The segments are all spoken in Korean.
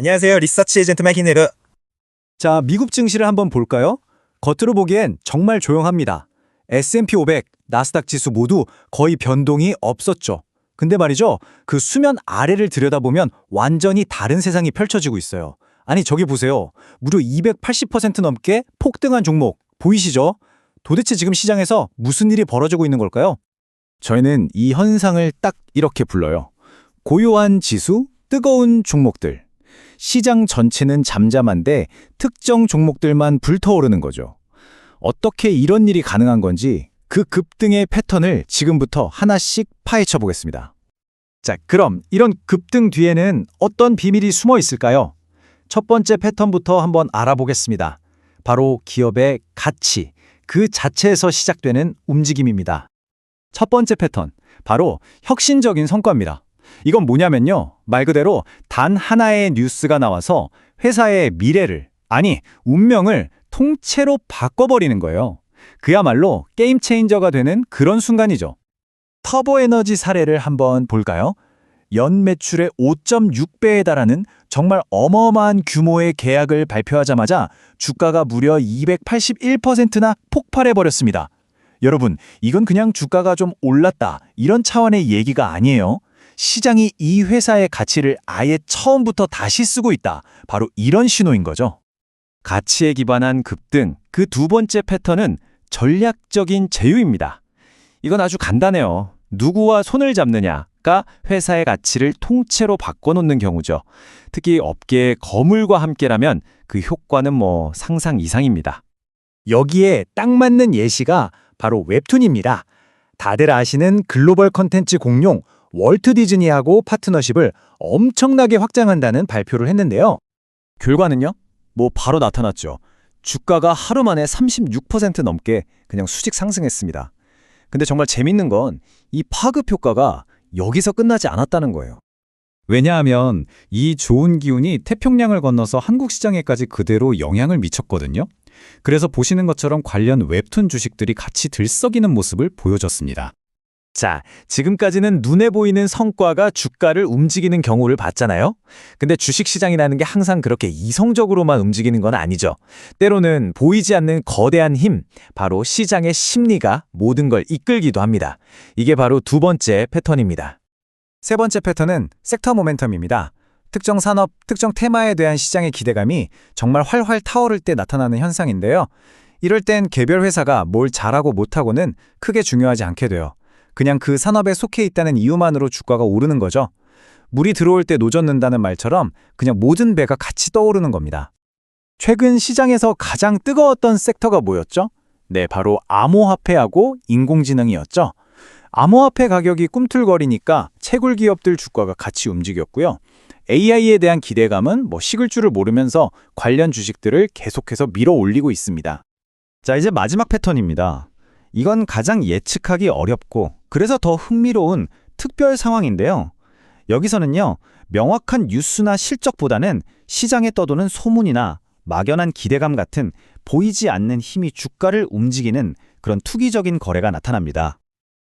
안녕하세요. 리서치 에이전트 맥히네르. 자, 미국 증시를 한번 볼까요? 겉으로 보기엔 정말 조용합니다. S&P 500, 나스닥 지수 모두 거의 변동이 없었죠. 근데 말이죠. 그 수면 아래를 들여다보면 완전히 다른 세상이 펼쳐지고 있어요. 아니, 저기 보세요. 무려 280% 넘게 폭등한 종목 보이시죠? 도대체 지금 시장에서 무슨 일이 벌어지고 있는 걸까요? 저희는 이 현상을 딱 이렇게 불러요. 고요한 지수, 뜨거운 종목들. 시장 전체는 잠잠한데 특정 종목들만 불타오르는 거죠. 어떻게 이런 일이 가능한 건지 그 급등의 패턴을 지금부터 하나씩 파헤쳐 보겠습니다. 자, 그럼 이런 급등 뒤에는 어떤 비밀이 숨어 있을까요? 첫 번째 패턴부터 한번 알아보겠습니다. 바로 기업의 가치, 그 자체에서 시작되는 움직임입니다. 첫 번째 패턴, 바로 혁신적인 성과입니다. 이건 뭐냐면요. 말 그대로 단 하나의 뉴스가 나와서 회사의 미래를, 아니, 운명을 통째로 바꿔버리는 거예요. 그야말로 게임 체인저가 되는 그런 순간이죠. 터보 에너지 사례를 한번 볼까요? 연 매출의 5.6배에 달하는 정말 어마어마한 규모의 계약을 발표하자마자 주가가 무려 281%나 폭발해버렸습니다. 여러분, 이건 그냥 주가가 좀 올랐다 이런 차원의 얘기가 아니에요. 시장이 이 회사의 가치를 아예 처음부터 다시 쓰고 있다. 바로 이런 신호인 거죠. 가치에 기반한 급등, 그 두 번째 패턴은 전략적인 제휴입니다. 이건 아주 간단해요. 누구와 손을 잡느냐가 회사의 가치를 통째로 바꿔놓는 경우죠. 특히 업계의 거물과 함께라면 그 효과는 뭐 상상 이상입니다. 여기에 딱 맞는 예시가 바로 웹툰입니다. 다들 아시는 글로벌 컨텐츠 공룡 월트 디즈니하고 파트너십을 엄청나게 확장한다는 발표를 했는데요. 결과는요? 뭐 바로 나타났죠. 주가가 하루 만에 36% 넘게 그냥 수직 상승했습니다. 근데 정말 재밌는 건 이 파급 효과가 여기서 끝나지 않았다는 거예요. 왜냐하면 이 좋은 기운이 태평양을 건너서 한국 시장에까지 그대로 영향을 미쳤거든요. 그래서 보시는 것처럼 관련 웹툰 주식들이 같이 들썩이는 모습을 보여줬습니다. 자, 지금까지는 눈에 보이는 성과가 주가를 움직이는 경우를 봤잖아요. 근데 주식시장이라는 게 항상 그렇게 이성적으로만 움직이는 건 아니죠. 때로는 보이지 않는 거대한 힘, 바로 시장의 심리가 모든 걸 이끌기도 합니다. 이게 바로 두 번째 패턴입니다. 세 번째 패턴은 섹터 모멘텀입니다. 특정 산업, 특정 테마에 대한 시장의 기대감이 정말 활활 타오를 때 나타나는 현상인데요. 이럴 땐 개별 회사가 뭘 잘하고 못하고는 크게 중요하지 않게 돼요. 그냥 그 산업에 속해 있다는 이유만으로 주가가 오르는 거죠. 물이 들어올 때 노젓는다는 말처럼 그냥 모든 배가 같이 떠오르는 겁니다. 최근 시장에서 가장 뜨거웠던 섹터가 뭐였죠? 네, 바로 암호화폐하고 인공지능이었죠. 암호화폐 가격이 꿈틀거리니까 채굴 기업들 주가가 같이 움직였고요. AI에 대한 기대감은 뭐 식을 줄을 모르면서 관련 주식들을 계속해서 밀어 올리고 있습니다. 자, 이제 마지막 패턴입니다. 이건 가장 예측하기 어렵고 그래서 더 흥미로운 특별 상황인데요. 여기서는요, 명확한 뉴스나 실적보다는 시장에 떠도는 소문이나 막연한 기대감 같은 보이지 않는 힘이 주가를 움직이는 그런 투기적인 거래가 나타납니다.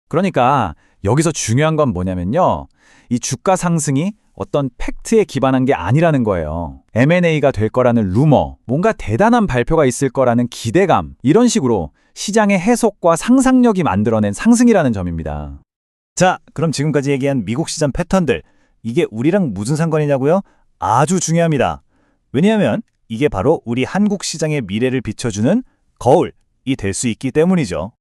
그러니까 여기서 중요한 건 뭐냐면요. 이 주가 상승이 어떤 팩트에 기반한 게 아니라는 거예요. M&A가 될 거라는 루머, 뭔가 대단한 발표가 있을 거라는 기대감, 이런 식으로 시장의 해석과 상상력이 만들어낸 상승이라는 점입니다. 자, 그럼 지금까지 얘기한 미국 시장 패턴들, 이게 우리랑 무슨 상관이냐고요? 아주 중요합니다. 왜냐하면 이게 바로 우리 한국 시장의 미래를 비춰주는 거울이 될 수 있기 때문이죠.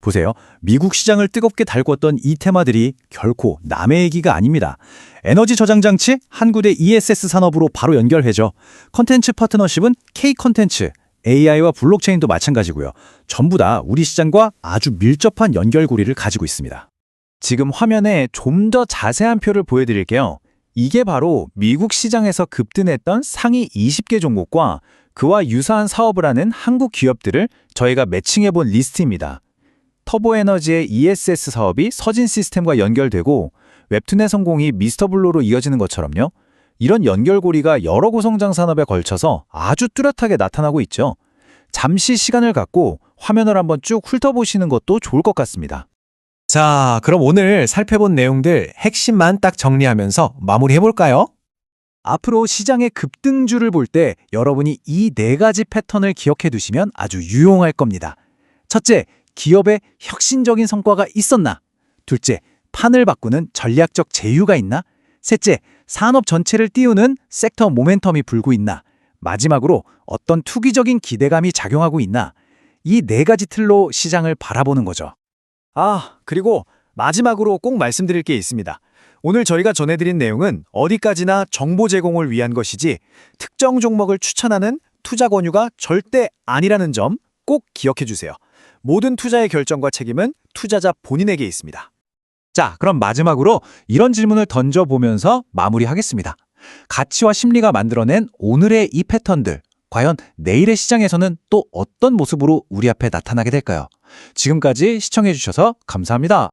보세요. 미국 시장을 뜨겁게 달궜던 이 테마들이 결코 남의 얘기가 아닙니다. 에너지 저장 장치 한 군데 ESS 산업으로 바로 연결해죠. 컨텐츠 파트너십은 K 컨텐츠, AI와 블록체인도 마찬가지고요. 전부 다 우리 시장과 아주 밀접한 연결고리를 가지고 있습니다. 지금 화면에 좀 더 자세한 표를 보여드릴게요. 이게 바로 미국 시장에서 급등했던 상위 20개 종목과 그와 유사한 사업을 하는 한국 기업들을 저희가 매칭해본 리스트입니다. 터보에너지의 ESS 사업이 서진 시스템과 연결되고 웹툰의 성공이 미스터블로로 이어지는 것처럼요. 이런 연결고리가 여러 고성장 산업에 걸쳐서 아주 뚜렷하게 나타나고 있죠. 잠시 시간을 갖고 화면을 한번 쭉 훑어보시는 것도 좋을 것 같습니다. 자, 그럼 오늘 살펴본 내용들 핵심만 딱 정리하면서 마무리해볼까요? 앞으로 시장의 급등주를 볼 때 여러분이 이 네 가지 패턴을 기억해 두시면 아주 유용할 겁니다. 첫째, 기업의 혁신적인 성과가 있었나? 둘째, 판을 바꾸는 전략적 제휴가 있나? 셋째, 산업 전체를 띄우는 섹터 모멘텀이 불고 있나? 마지막으로 어떤 투기적인 기대감이 작용하고 있나? 이 네 가지 틀로 시장을 바라보는 거죠. 아, 그리고 마지막으로 꼭 말씀드릴 게 있습니다. 오늘 저희가 전해드린 내용은 어디까지나 정보 제공을 위한 것이지 특정 종목을 추천하는 투자 권유가 절대 아니라는 점 꼭 기억해 주세요. 모든 투자의 결정과 책임은 투자자 본인에게 있습니다. 자, 그럼 마지막으로 이런 질문을 던져보면서 마무리하겠습니다. 가치와 심리가 만들어낸 오늘의 이 패턴들, 과연 내일의 시장에서는 또 어떤 모습으로 우리 앞에 나타나게 될까요? 지금까지 시청해주셔서 감사합니다.